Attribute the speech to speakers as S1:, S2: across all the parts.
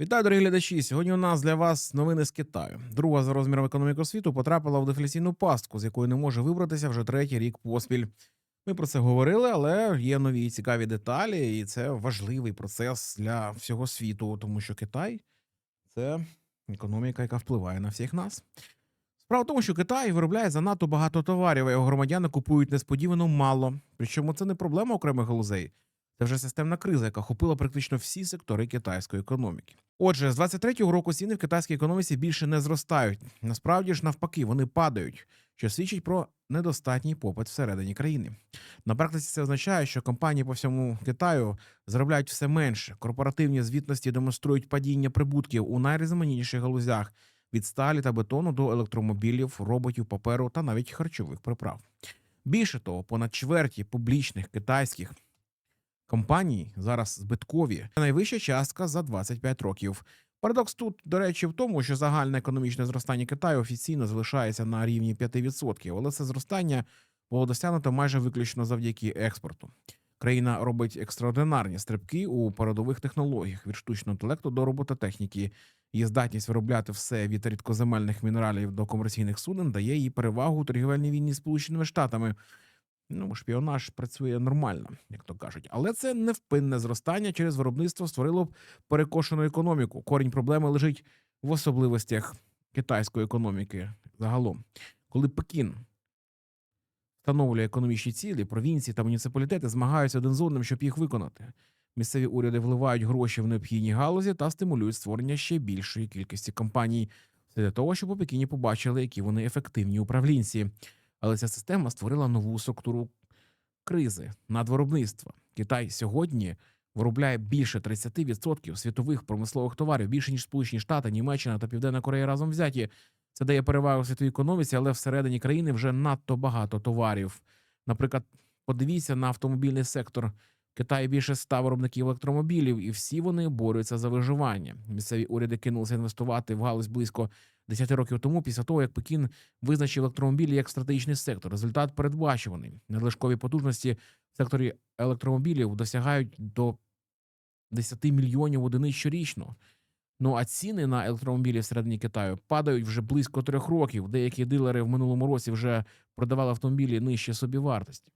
S1: Вітаю, дорогі глядачі. Сьогодні у нас для вас новини з Китаю. Друга за розміром економіка світу потрапила в дефляційну пастку, з якої не може вибратися вже третій рік поспіль. Ми про це говорили, але є нові цікаві деталі, і це важливий процес для всього світу, тому що Китай це економіка, яка впливає на всіх нас. Справа в тому, що Китай виробляє занадто багато товарів, а його громадяни купують несподівано мало. Причому це не проблема окремих галузей. Це вже системна криза, яка охопила практично всі сектори китайської економіки. Отже, з 23-го року ціни в китайській економіці більше не зростають. Насправді ж, навпаки, вони падають, що свідчить про недостатній попит всередині країни. На практиці це означає, що компанії по всьому Китаю заробляють все менше. Корпоративні звітності демонструють падіння прибутків у найрізноманітніших галузях від сталі та бетону до електромобілів, роботів, паперу та навіть харчових приправ. Більше того, понад чверті публічних китайських компаній зараз збиткові. Найвища частка за 25 років. Парадокс тут, до речі, в тому, що загальне економічне зростання Китаю офіційно залишається на рівні 5%, але це зростання було досягнуто майже виключно завдяки експорту. Країна робить екстраординарні стрибки у передових технологіях від штучного інтелекту до робототехніки. Її здатність виробляти все від рідкоземельних мінералів до комерційних суден дає їй перевагу у торгівельній війні з Сполученими Штатами. Ну, шпіонаж працює нормально, як то кажуть, але це невпинне зростання через виробництво створило б перекошену економіку. Корінь проблеми лежить в особливостях китайської економіки загалом. Коли Пекін встановлює економічні цілі, провінції та муніципалітети змагаються один з одним, щоб їх виконати. Місцеві уряди вливають гроші в необхідні галузі та стимулюють створення ще більшої кількості компаній. Це для того, щоб у Пекіні побачили, які вони ефективні управлінці. Але ця система створила нову структуру кризи надвиробництва. Китай сьогодні виробляє більше 30% світових промислових товарів, більше ніж Сполучені Штати, Німеччина та Південна Корея разом взяті. Це дає перевагу світовій економіці, але всередині країни вже надто багато товарів. Наприклад, подивіться на автомобільний сектор. В Китаї більше ста виробників електромобілів, і всі вони борються за виживання. Місцеві уряди кинулися інвестувати в галузь близько 10 років тому, після того як Пекін визначив електромобілі як стратегічний сектор. Результат передбачуваний. Надлишкові потужності в секторі електромобілів досягають до 10 мільйонів одиниць щорічно. Ну а ціни на електромобілі всередині Китаю падають вже близько трьох років. Деякі дилери в минулому році вже продавали автомобілі нижче собівартості.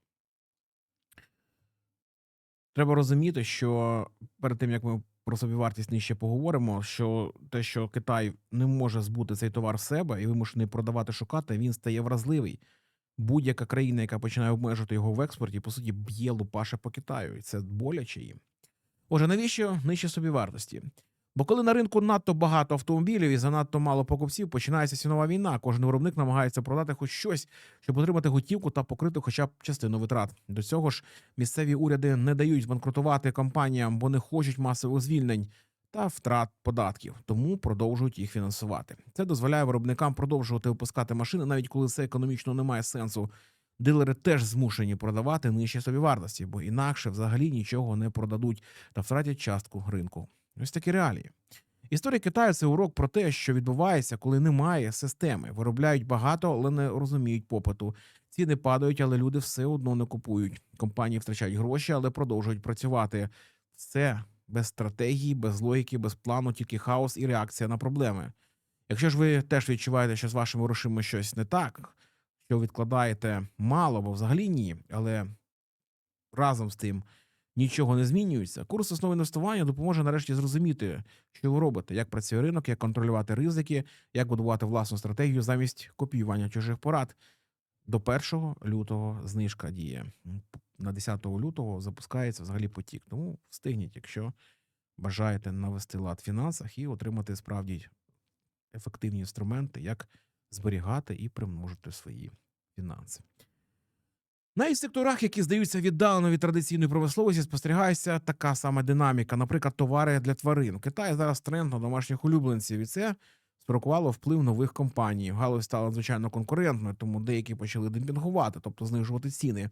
S1: Треба розуміти, що перед тим як ми про собівартість нижче поговоримо, що те, що Китай не може збути цей товар в себе і вимушений продавати шукати, він стає вразливий. Будь-яка країна, яка починає обмежувати його в експорті, по суті, б'є лупаше по Китаю, і це боляче їм. Отже, навіщо нижче собівартості? Бо коли на ринку надто багато автомобілів і занадто мало покупців, починається цінова війна. Кожен виробник намагається продати хоч щось, щоб отримати готівку та покрити хоча б частину витрат. До цього ж місцеві уряди не дають збанкрутувати компаніям, бо не хочуть масових звільнень та втрат податків, тому продовжують їх фінансувати. Це дозволяє виробникам продовжувати випускати машини, навіть коли це економічно не має сенсу. Дилери теж змушені продавати нижче собівартості, бо інакше взагалі нічого не продадуть та втратять частку ринку. Ось такі реалії. Історія Китаю це урок про те, що відбувається, коли немає системи. Виробляють багато, але не розуміють попиту. Ціни падають, але люди все одно не купують. Компанії втрачають гроші, але продовжують працювати. Все без стратегії, без логіки, без плану, тільки хаос і реакція на проблеми. Якщо ж ви теж відчуваєте, що з вашими грошима щось не так, що відкладаєте мало або взагалі ні, але разом з тим нічого не змінюється. Курс основи інвестування допоможе нарешті зрозуміти, що ви робите, як працює ринок, як контролювати ризики, як будувати власну стратегію замість копіювання чужих порад. До 1 лютого знижка діє. На 10 лютого запускається взагалі потік. Тому встигніть, якщо бажаєте навести лад в фінансах і отримати справді ефективні інструменти, як зберігати і примножити свої фінанси. Навіть в секторах, які здаються віддалено від традиційної промисловості, спостерігається така сама динаміка. Наприклад, товари для тварин. Китай зараз тренд на домашніх улюбленців, і це спровокувало вплив нових компаній. Галузь стала надзвичайно конкурентною, тому деякі почали демпінгувати, тобто знижувати ціни.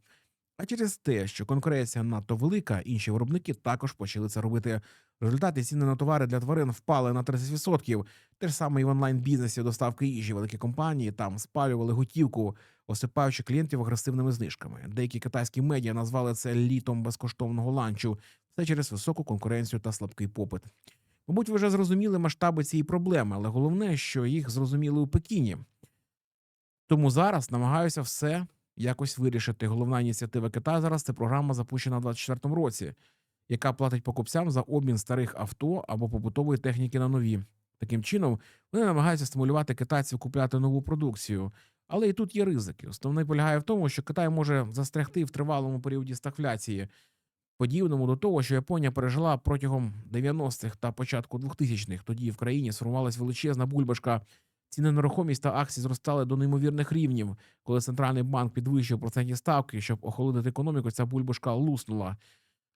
S1: А через те, що конкуренція надто велика, інші виробники також почали це робити. В результаті ціни на товари для тварин впали на 30%. Те ж саме і в онлайн-бізнесі доставки їжі. Великі компанії там спалювали готівку, осипаючи клієнтів агресивними знижками. Деякі китайські медіа назвали це літом безкоштовного ланчу. Все через високу конкуренцію та слабкий попит. Мабуть, ви вже зрозуміли масштаби цієї проблеми, але головне, що їх зрозуміли у Пекіні. Тому зараз намагаюся все якось вирішити. Головна ініціатива Китаю зараз це програма, запущена у 2024 році, яка платить покупцям за обмін старих авто або побутової техніки на нові. Таким чином, вони намагаються стимулювати китайців купляти нову продукцію. Але і тут є ризики. Основний полягає в тому, що Китай може застрягти в тривалому періоді стагфляції, подібному до того, що Японія пережила протягом 90-х та початку 2000-х. Тоді в країні сформувалась величезна бульбашка. Ціни нерухомість та акції зростали до неймовірних рівнів. Коли центральний банк підвищив процентні ставки, щоб охолодити економіку, ця бульбашка луснула.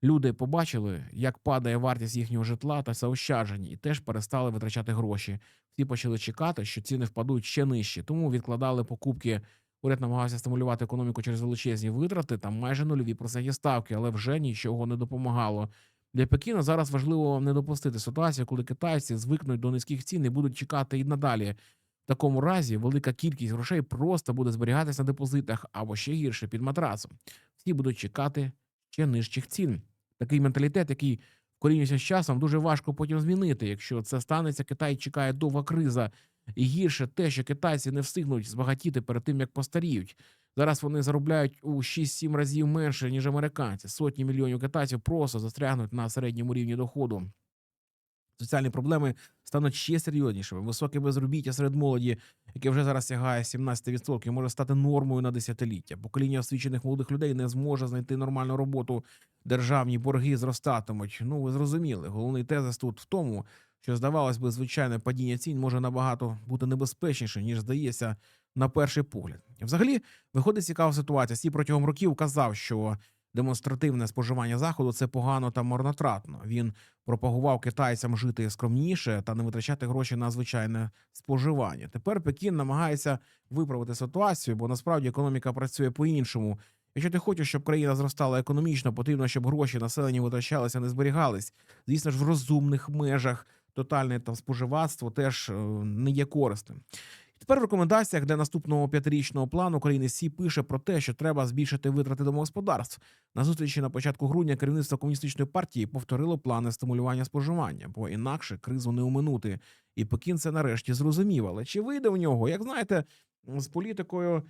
S1: Люди побачили, як падає вартість їхнього житла та заощаджень, і теж перестали витрачати гроші. Всі почали чекати, що ціни впадуть ще нижче, тому відкладали покупки. Уряд намагався стимулювати економіку через величезні витрати та майже нульові процентні ставки, але вже нічого не допомагало. Для Пекіна зараз важливо не допустити ситуацію, коли китайці звикнуть до низьких цін і будуть чекати і надалі. Такому разі велика кількість грошей просто буде зберігатися на депозитах або ще гірше під матрасом. Всі будуть чекати ще нижчих цін. Такий менталітет, який вкорінюється з часом, дуже важко потім змінити. Якщо це станеться, Китай чекає довга криза. І гірше те, що китайці не встигнуть збагатіти перед тим, як постаріють. Зараз вони заробляють у 6-7 разів менше, ніж американці. Сотні мільйонів китайців просто застрягнуть на середньому рівні доходу. Соціальні проблеми стануть ще серйознішими. Високе безробіття серед молоді, яке вже зараз сягає 17%, може стати нормою на десятиліття. Покоління освічених молодих людей не зможе знайти нормальну роботу. Державні борги зростатимуть. Ну ви зрозуміли. Головний тезис тут в тому, що здавалось би, звичайне падіння цін може набагато бути небезпечніше, ніж здається на перший погляд. Взагалі, виходить цікава ситуація. Сі протягом років казав, що демонстративне споживання заходу це погано та марнотратно. Він пропагував китайцям жити скромніше та не витрачати гроші на звичайне споживання. Тепер Пекін намагається виправити ситуацію, бо насправді економіка працює по-іншому. Якщо ти хочеш, щоб країна зростала економічно, потрібно, щоб гроші населення витрачалися, не зберігались. Звісно ж, в розумних межах тотальне там споживацтво теж е, не є корисним. Тепер в рекомендаціях для наступного п'ятирічного плану країни Сі пише про те, що треба збільшити витрати домогосподарств. На зустрічі на початку грудня керівництво комуністичної партії повторило плани стимулювання споживання, бо інакше кризу не уминути. І Пекін це нарешті зрозумів. Але чи вийде в нього? Як знаєте, з політикою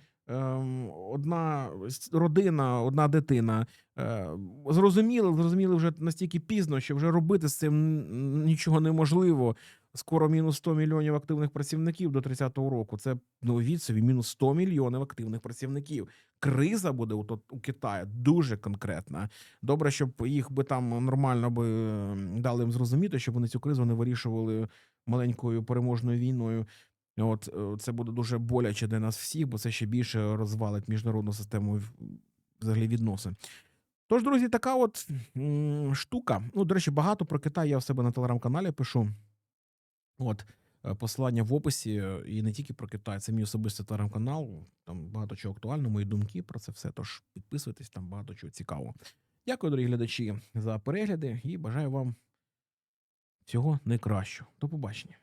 S1: одна родина, одна дитина. Е, зрозуміли, зрозуміли вже настільки пізно, що вже робити з цим нічого неможливо. Скоро мінус 100 мільйонів активних працівників до 30-го року. Це ну від собі мінус 100 мільйонів активних працівників. Криза буде у, у Китаї дуже конкретна. Добре, щоб їх би там нормально би дали їм зрозуміти, щоб вони цю кризу не вирішували маленькою переможною війною. От е, це буде дуже боляче для нас всіх, бо це ще більше розвалить міжнародну систему взагалі відносин. Тож, друзі, така от штука. Ну, до речі, багато про Китай я в себе на телеграм-каналі пишу. От посилання в описі, е, і не тільки про Китай, це мій особистий телеграм-канал. Там багато чого актуально, мої думки про це все. Тож підписуйтесь, там багато чого цікавого. Дякую, дорогі глядачі, за перегляди і бажаю вам всього найкращого. До побачення.